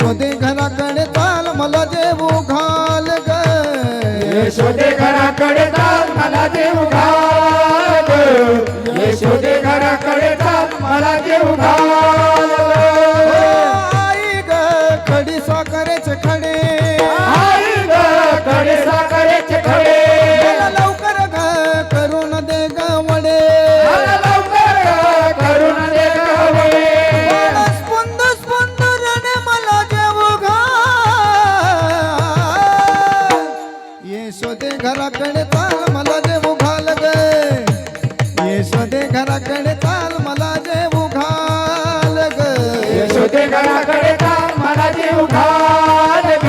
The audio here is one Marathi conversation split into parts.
यशोदे घराकडे चाल मला देऊ घाल ग यशोदे घराकडे चाल मला देऊ घाल. यशोदे घराकडे चाल मला देऊ घाल आई ग खडी साखरेचे घराकडे चाल मला देऊ घाल ग. यशोदे घराकडे चाल मला देऊ घाल ग. यशोदे घराकडे चाल मला देऊ घाल ग.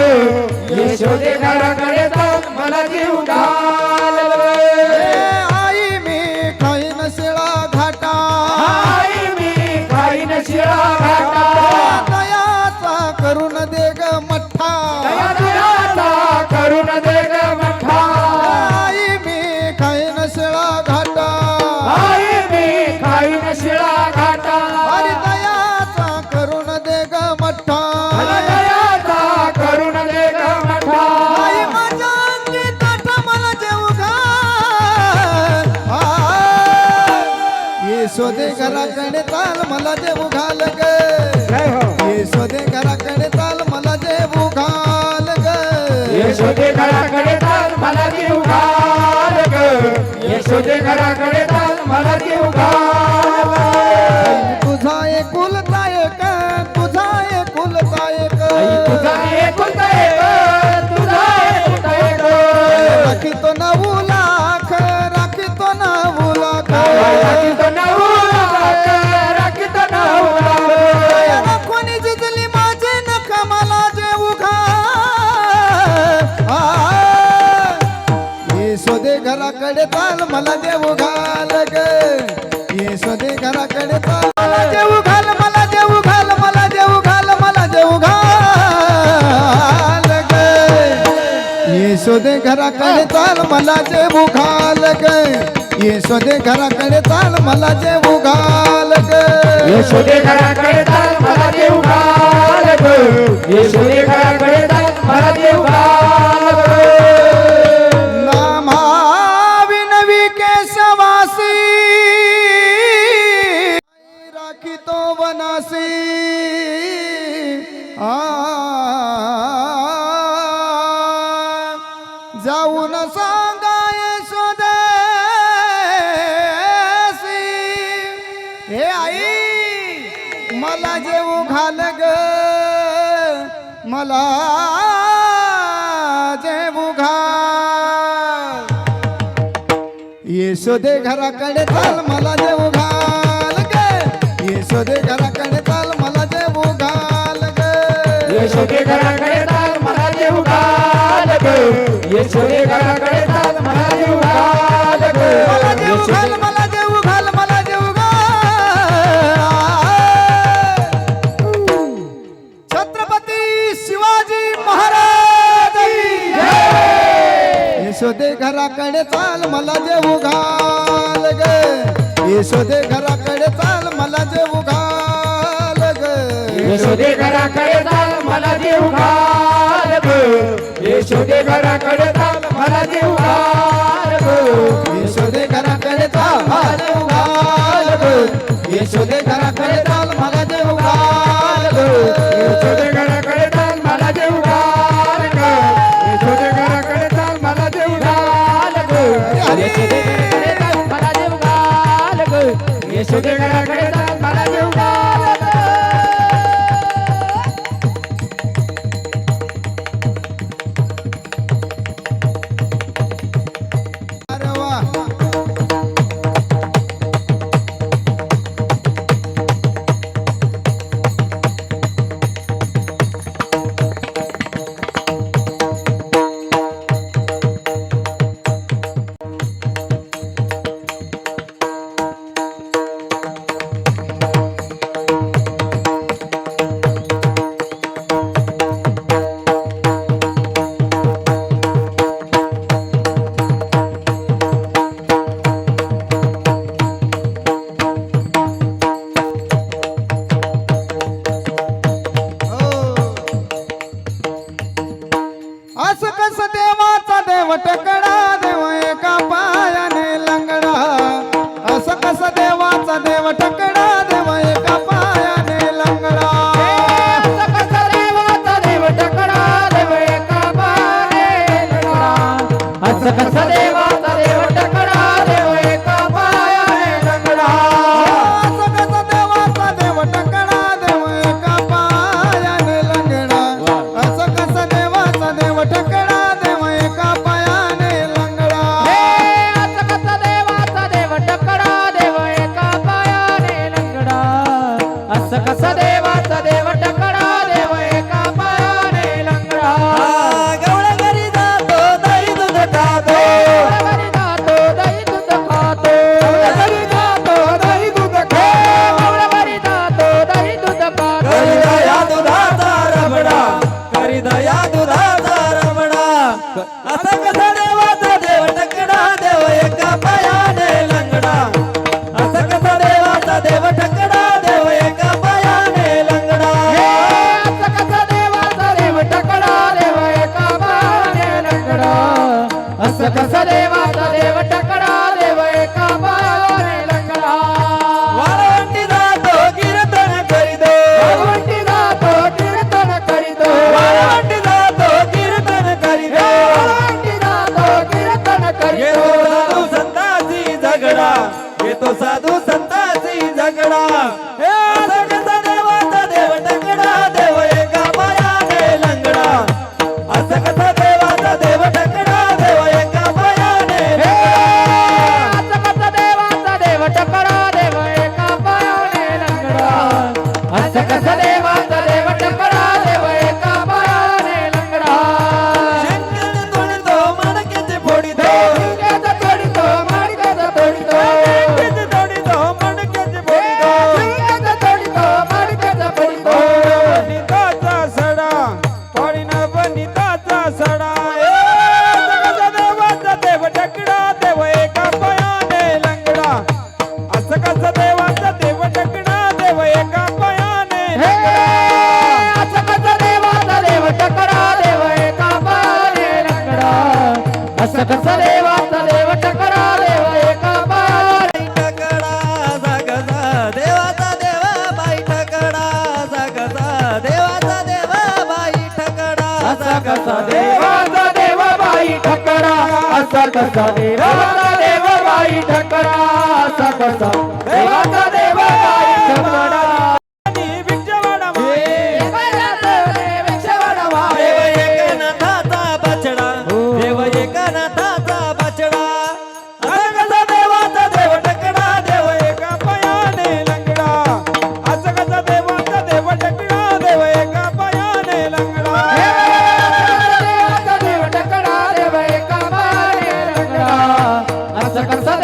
यशोदे घराकडे चाल मला देऊ घाल शिळा घाटा अरे दयाचा करून दे ग मठ्ठा दे ग आई माझ्या अंगी मला घराकडे चाल मला देऊ घाल ग. यशोदे घराकडे चाल मला देऊ घाल ग. यशोदे घराकडे चाल मला देऊ घाल मला देऊ घाल मला देऊ घाल मला देऊ घाल ग. यशोदे घराकडे चाल मला देऊ घाल ग. यशोदे घराकडे चाल मला देऊ घाल ग. यशोदे घराकडे चाल मला देऊ घाल ग. यशोदे घराकडे देऊ जेऊ घाल ग. मला जेऊ घाल. यशोदे घराकडे चाल मला जेऊ घाल ग. यशोदे घराकडे चाल मला जेऊ घाल ग. यशोदे घराकडे यशोदे घराकडे चाल मला जेऊ घाल ग. यशोदे घराकडे चाल मला जेऊ घाल ग. यशोदे घराकडे चाल मला देऊ घाल ग. यशोदे घराकडे चाल मला देऊ घाल ग. यशोदे घराकडे चाल मला जेऊ घाल ग. यशोदे यशोदे घराकडे चाल मला देऊ টাকা तो साधू संताची झगडा. टकडा देव एका पायाने लकडा असं कसं देवाचा देव टकडा देव एका पायाने टकडा जागदा देवाचा देव बाई टकडा जागदा देवाचा देव बाई टकडा असं कसं देवाचा देव बाई टकडा असं कसं देवाचा देव बाई टकडा असं कसं देवाचा देव बाई टकडा pasar.